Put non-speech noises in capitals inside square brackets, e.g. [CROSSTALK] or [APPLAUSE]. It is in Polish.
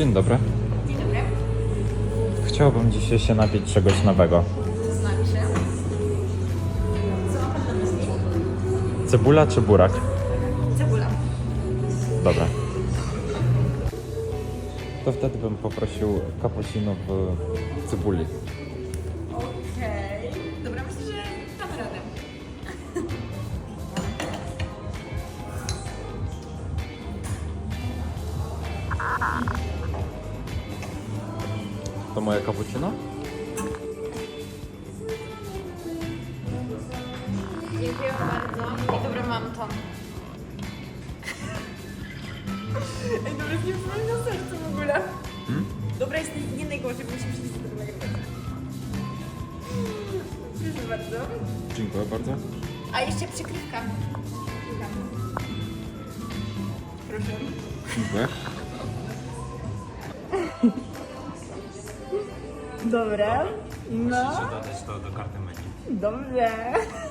Dzień dobry. Dzień dobry. Chciałbym dzisiaj się napić czegoś nowego. To znaczy? Co? Cebula czy burak? Cebula. Dobra. To wtedy bym poprosił cappuccino w cebuli. To moje cappuccino? Dziękuję bardzo. I dobra, mam to. [LAUGHS] Ej, dobra, jest nie przypomnę na sercu w ogóle. Hmm? Dobra, jest nie, nie najgorzej, bo musimy przyjść do tego nagrywać. Proszę bardzo. Dziękuję bardzo. A jeszcze przykrywka. Proszę. Dziękuję. [LAUGHS] Dobra. No. dodać to do karty menu. Dobrze. [LAUGHS]